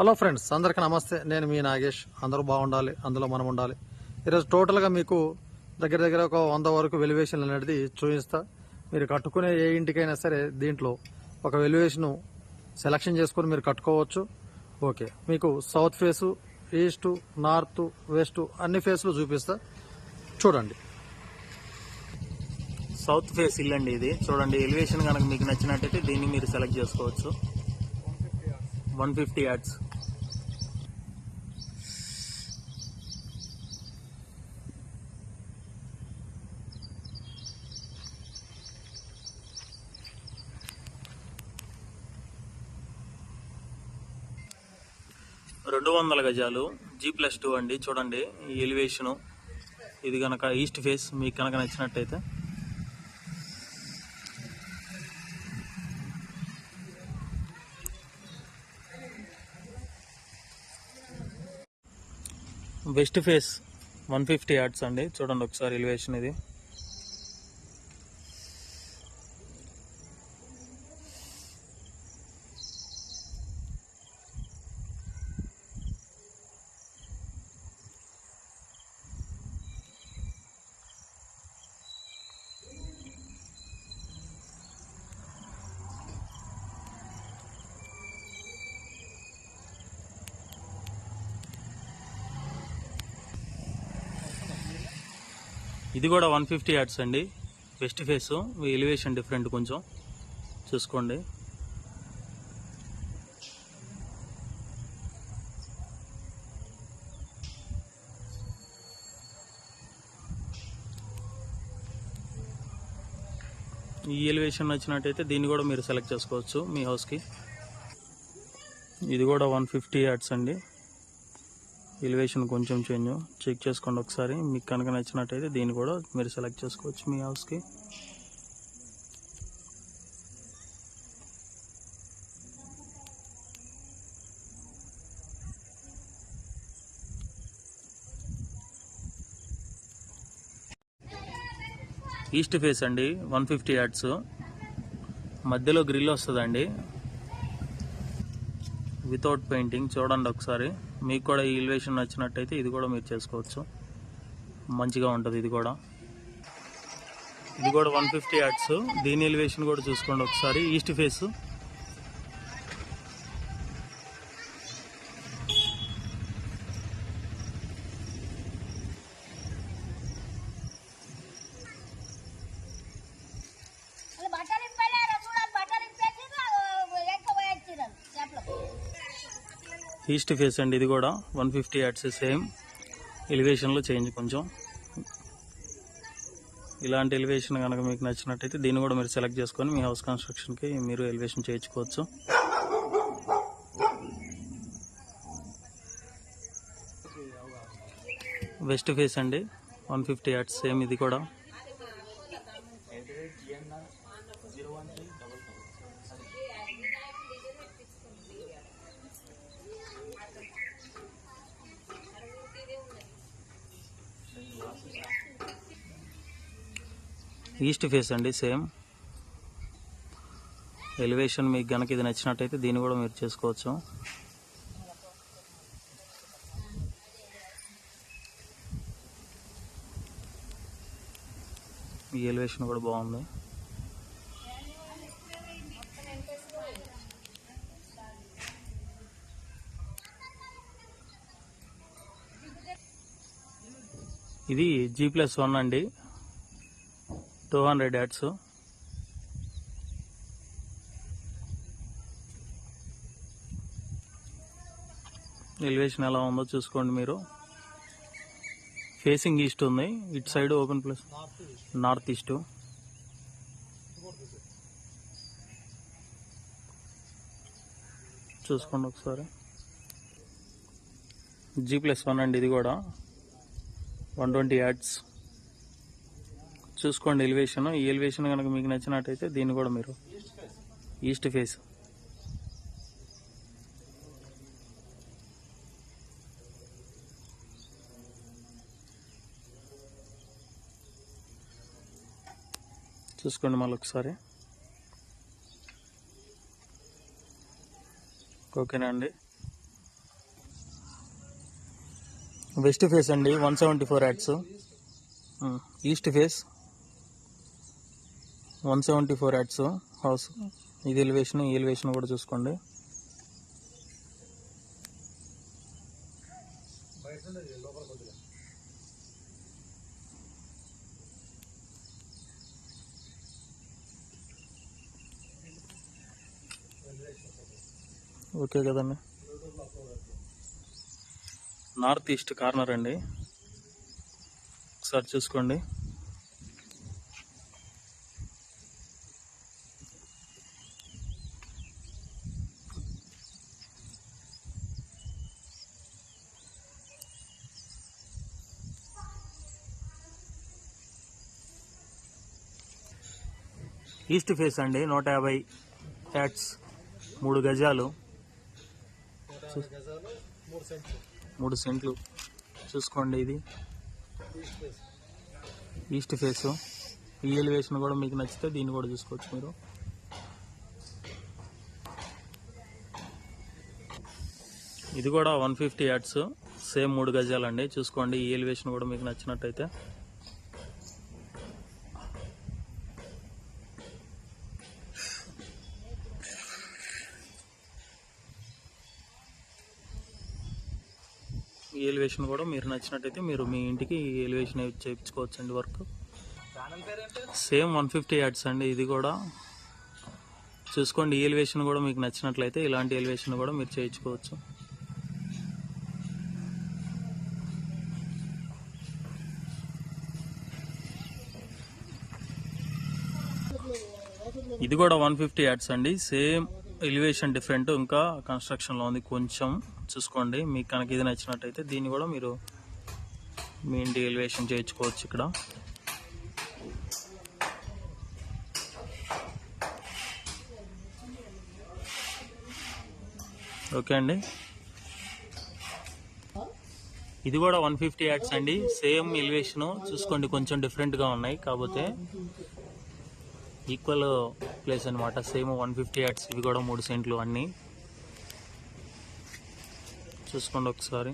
Hello friends అందరికీ నమస్తే. నేను మీ నాగేష్. అందరూ బాగుండాలి అందులో మనం ఉండాలి. ఈరోజు టోటల్గా మీకు దగ్గర దగ్గర ఒక వంద వరకు వెలివేషన్ అనేది చూపిస్తా. మీరు కట్టుకునే ఏ ఇంటికైనా సరే దీంట్లో ఒక వెలివేషన్ సెలక్షన్ చేసుకుని మీరు కట్టుకోవచ్చు. ఓకే మీకు south face east north west అన్ని ఫేస్లు చూపిస్తా. చూడండి. సౌత్ ఫేస్ ఇల్లు అండి ఇది. చూడండి ఎలివేషన్ కనుక మీకు నచ్చినట్టయితే దీన్ని మీరు సెలెక్ట్ చేసుకోవచ్చు. వన్ ఫిఫ్టీ యాడ్స్ రెండు వందల గజాలు. జీ ప్లస్ టూ అండి. చూడండి ఈ ఎలివేషను ఇది కనుక ఈస్ట్ ఫేస్ మీకు కనుక నచ్చినట్టయితే. West face one fifty yards అండి. చూడండి ఒకసారి ఎలివేషన్ ఇది. ఇది కూడా వన్ ఫిఫ్టీ యాడ్స్ అండి. వెస్ట్ ఫేస్ ఎలివేషన్ డిఫరెంట్ కొంచెం. చూసుకోండి. ఈ ఎలివేషన్ నచ్చినట్టయితే దీన్ని కూడా మీరు సెలెక్ట్ చేసుకోవచ్చు మీ హౌస్కి ఇది కూడా వన్ ఫిఫ్టీ యాడ్స్ అండి. ఎలివేషన్ కొంచెం చేంజ్ చెక్ చేసుకోండి ఒకసారి. మీకు కనుక నచ్చినట్టయితే దీన్ని కూడా మీరు సెలెక్ట్ చేసుకోవచ్చు మీ హౌస్కి ఈస్ట్ ఫేస్ అండి వన్ ఫిఫ్టీ యాడ్స్ మధ్యలో గ్రిల్ వస్తుందండి. వితౌట్ పెయింటింగ్ చూడండి ఒకసారి. మీకు కూడా ఈ ఎలివేషన్ నచ్చినట్టయితే ఇది కూడా మీరు చేసుకోవచ్చు. మంచిగా ఉంటుంది ఇది కూడా. ఇది కూడా వన్ ఫిఫ్టీ యాడ్స్ దీని ఎలివేషన్ కూడా చూసుకోండి ఒకసారి. ఈస్ట్ ఫేస్ ఈస్ట్ ఫేస్ అండి ఇది కూడా. వన్ ఫిఫ్టీ యాడ్స్ సేమ్ ఎలివేషన్లో చేంజ్ కొంచెం. ఇలాంటి ఎలివేషన్ కనుక మీకు నచ్చినట్టయితే దీన్ని కూడా మీరు సెలెక్ట్ చేసుకొని మీ హౌస్ కన్స్ట్రక్షన్కి మీరు ఎలివేషన్ చేయించుకోవచ్చు. వెస్ట్ ఫేస్ అండి. వన్ ఫిఫ్టీ యాడ్స్ సేమ్ ఇది కూడా. ఈస్ట్ ఫేస్ అండి సేమ్. ఎలివేషన్ మీకు కనుక ఇది నచ్చినట్టయితే దీన్ని కూడా మీరు చేసుకోవచ్చు. ఈ ఎలివేషన్ కూడా బాగుంది. ఇది జీ ప్లస్ వన్ అండి. Two hundred yards. ఎలివేషన్ ఎలా ఉందో చూసుకోండి మీరు. ఫేసింగ్ ఈస్ట్ ఉంది. ఇటు side open plus north east చూసుకోండి ఒకసారి. జీ ప్లస్ వన్ అండి ఇది కూడా. One twenty yards. చూసుకోండి ఎలివేషన్ ఈ ఎలివేషన్ కనుక మీకు నచ్చినట్టయితే దీన్ని కూడా మీరు ఈస్ట్ ఫేస్ చూసుకోండి మళ్ళీ ఒకసారి. ఓకేనా అండి? వెస్ట్ ఫేస్ అండి one seventy four yards east face one seventy four yards house. ఇది ఎలివేషన్ ఈ ఎలివేషన్ కూడా చూసుకోండి. ఓకే కదండి. నార్త్ ఈస్ట్ కార్నర్ అండి. ఒకసారి చూసుకోండి. ఈస్ట్ ఫేస్ అండి నూట యాభై యాడ్స్ మూడు గజాలు. మూడు సెంట్లు. చూసుకోండి ఇది. East face. ఈ ఎలివేషన్ కూడా మీకు నచ్చితే దీన్ని కూడా చూసుకోవచ్చు మీరు. ఇది కూడా వన్ ఫిఫ్టీ యాడ్స్ సేమ్ మూడు గజాలండి. చూసుకోండి ఈ ఎలివేషన్ కూడా మీకు నచ్చినట్టయితే. ఈ ఎలివేషన్ కూడా మీరు నచ్చినట్టయితే మీరు మీ ఇంటికి ఎలివేషన్ చేయించుకోవచ్చు అండి work same one fifty yards అండి ఇది కూడా. చూసుకోండి ఈ ఎలివేషన్ కూడా మీకు నచ్చినట్లయితే ఇలాంటి ఎలివేషన్ కూడా మీరు చేయించుకోవచ్చు. ఇది కూడా వన్ ఫిఫ్టీ యాడ్స్ అండి సేమ్ ఎలివేషన్ డిఫరెంట్ ఇంకా కన్స్ట్రక్షన్లో ఉంది కొంచెం. చూసుకోండి. మీకు కనుక ఇది నచ్చినట్టయితే దీన్ని కూడా మీరు మీ ఇంటి ఎలివేషన్ చేయించుకోవచ్చు ఇక్కడ. ఓకే అండి. ఇది కూడా వన్ ఫిఫ్టీ యాడ్స్ అండి. సేమ్ ఎలివేషన్ చూసుకోండి. కొంచెం డిఫరెంట్గా ఉన్నాయి. కాకపోతే ఈక్వల్ ప్లేస్ అనమాట సేమ్ వన్ ఫిఫ్టీ యాడ్స్. ఇవి కూడా మూడు సెంట్లు అన్నీ. చూసుకోండి ఒకసారి.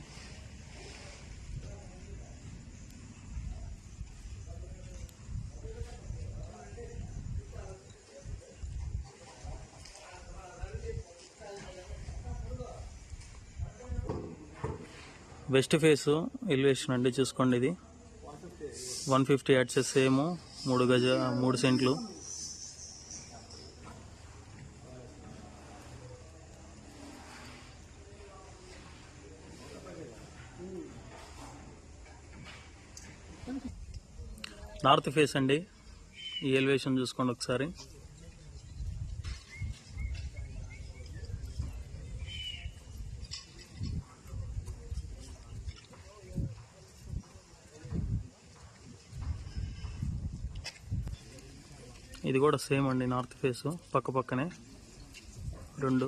వెస్ట్ ఫేస్ ఎలివేషన్ అండి చూసుకోండి ఇది. వన్ ఫిఫ్టీ యాడ్సెస్ సేమ్ మూడు గజ మూడు సెంట్లు. నార్త్ ఫేస్ అండి. ఈ ఎలివేషన్ చూసుకోండి ఒకసారి. ఇది కూడా సేమ్ అండి నార్త్ ఫేస్ పక్క పక్కనే. రెండు.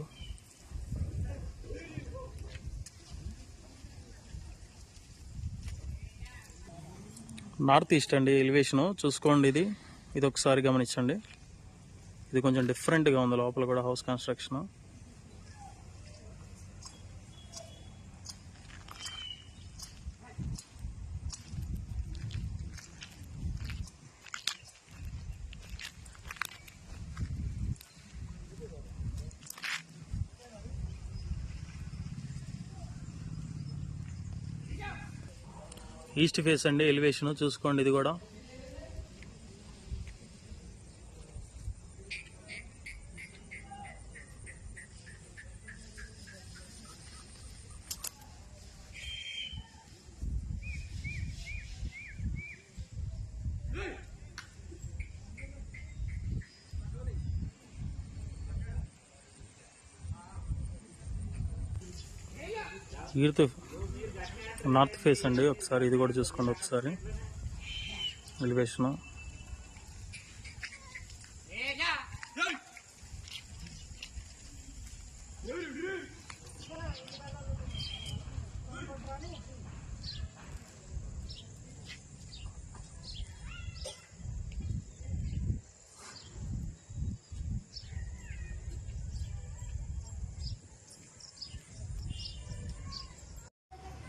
నార్త్ ఈస్ట్ అండి ఎలివేషను. చూసుకోండి ఇది. ఇది ఒకసారి గమనించండి. ఇది కొంచెం డిఫరెంట్గా ఉంది లోపల కూడా హౌస్ కన్స్ట్రక్షను. ఈస్ట్ ఫేస్ అండి ఎలివేషన్ చూసుకోండి ఇది కూడా. ఈర్త్ నార్త్ ఫేస్ అండి. ఒకసారి ఇది కూడా చూసుకోండి. ఒకసారి. ఎలివేషన్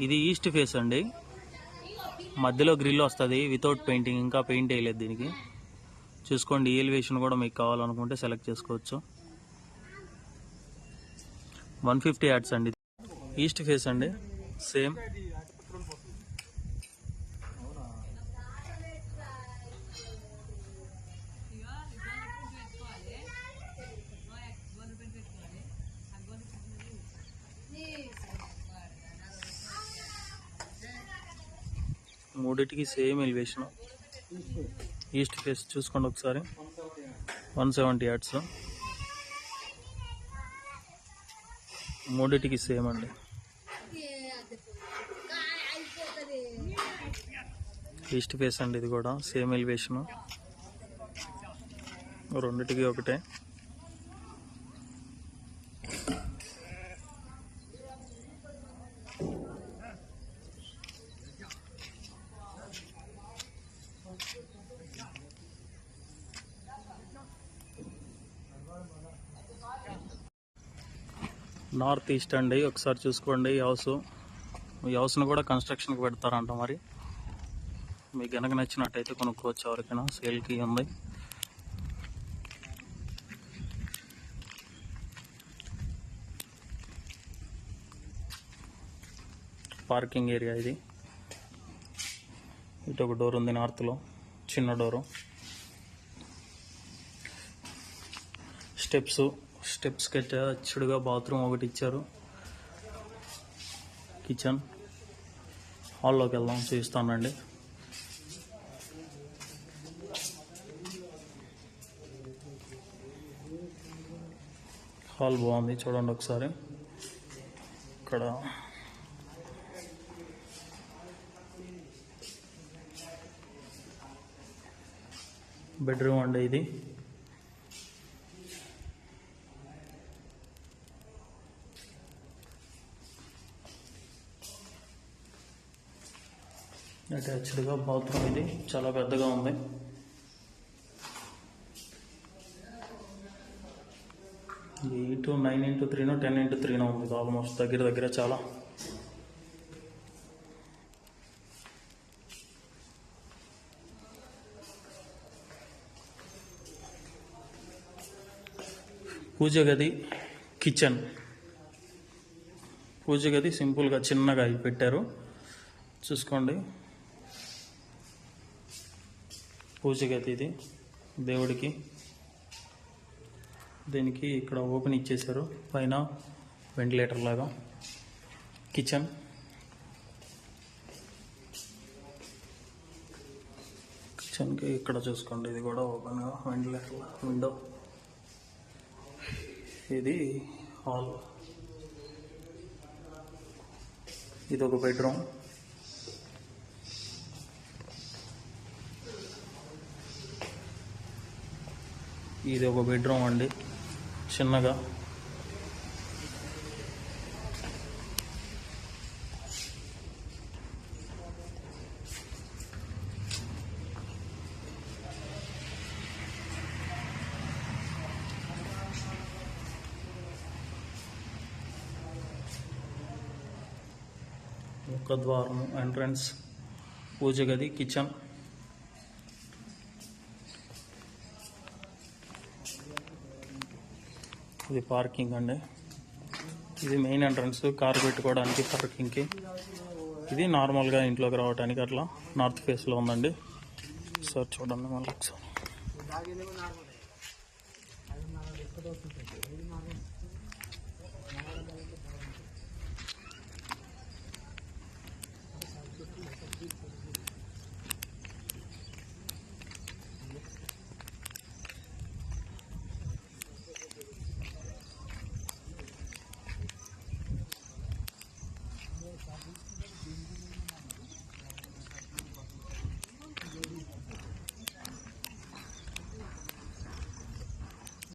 ఇది ఈస్ట్ ఫేస్ అండి. మధ్యలో గ్రిల్ వస్తుంది వితౌట్ పెయింటింగ్ ఇంకా పెయింట్ వేయలేదు దీనికి. చూసుకోండి ఎలివేషన్ కూడా మీకు కావాలనుకుంటే సెలెక్ట్ చేసుకోవచ్చు. వన్ ఫిఫ్టీ యాడ్స్ అండి. ఈస్ట్ ఫేస్ అండి సేమ్ మూడింటికి సేమ్ ఎలివేషన్ ఈస్ట్ ఫేస్ చూసుకోండి ఒకసారి. వన్ సెవెంటీ యాడ్స్ మూడింటికి సేమ్ అండి. ఈస్ట్ ఫేస్ అండి ఇది కూడా. సేమ్ ఎలివేషన్ రెండిటికి ఒకటే. నార్త్ ఈస్ట్ అండి ఒకసారి చూసుకోండి ఈ హౌస్. ఈ హౌస్ను కూడా కన్స్ట్రక్షన్కి పెడతారంట మరి. మీకు కనుక నచ్చినట్టయితే కొనుక్కోవచ్చు ఎవరికైనా. సేల్కి ఉంది. పార్కింగ్ ఏరియా ఇది. ఇటు ఒక డోర్ ఉంది నార్త్లో. చిన్న డోరు. స్టెప్స్. స్టెప్స్కి అచ్చుడుగా బాత్రూమ్ ఒకటి ఇచ్చారు. కిచెన్. హాల్లోకి వెళ్దాం చూస్తానండి. హాల్ బాగుంది చూడండి ఒకసారి. ఇక్కడ బెడ్రూమ్ అండి ఇది. అటాచ్డ్గా బాత్రూమ్ ఇది. చాలా పెద్దగా ఉంది. ఎయిట్ నైన్ ఇంటూ త్రీనో టెన్ ఇంటూ త్రీనో ఉంది ఆల్మోస్ట్ దగ్గర దగ్గర చాలా. పూజ గది కిచెన్. పూజ గది సింపుల్గా చిన్నగా అవి పెట్టారు. చూసుకోండి. పూజ గది ఇది. దేవుడికి. దీనికి ఇక్కడ ఓపెన్ ఇచ్చేసారు పైన వెంటిలేటర్ లాగా. కిచెన్. కిచెన్కి ఇక్కడ చూసుకోండి. ఇది కూడా ఓపెన్గా వెంటిలేటర్ విండో. ఇది హాల్. ఇది ఒక బెడ్రూమ్. ఇది ఒక బెడ్రూమ్ అండి. చిన్నగా. ముఖద్వారము ద్వారము ఎంట్రన్స్ పూజ గది కిచెన్. ఇది పార్కింగ్ అండి ఇది మెయిన్ ఎంట్రన్స్ కార్ పెట్టుకోవడానికి పార్కింగ్కి. ఇది నార్మల్గా ఇంట్లోకి రావడానికి అట్లా నార్త్ ఫేస్లో ఉందండి. సార్ చూడండి మళ్ళీ ఒకసారి.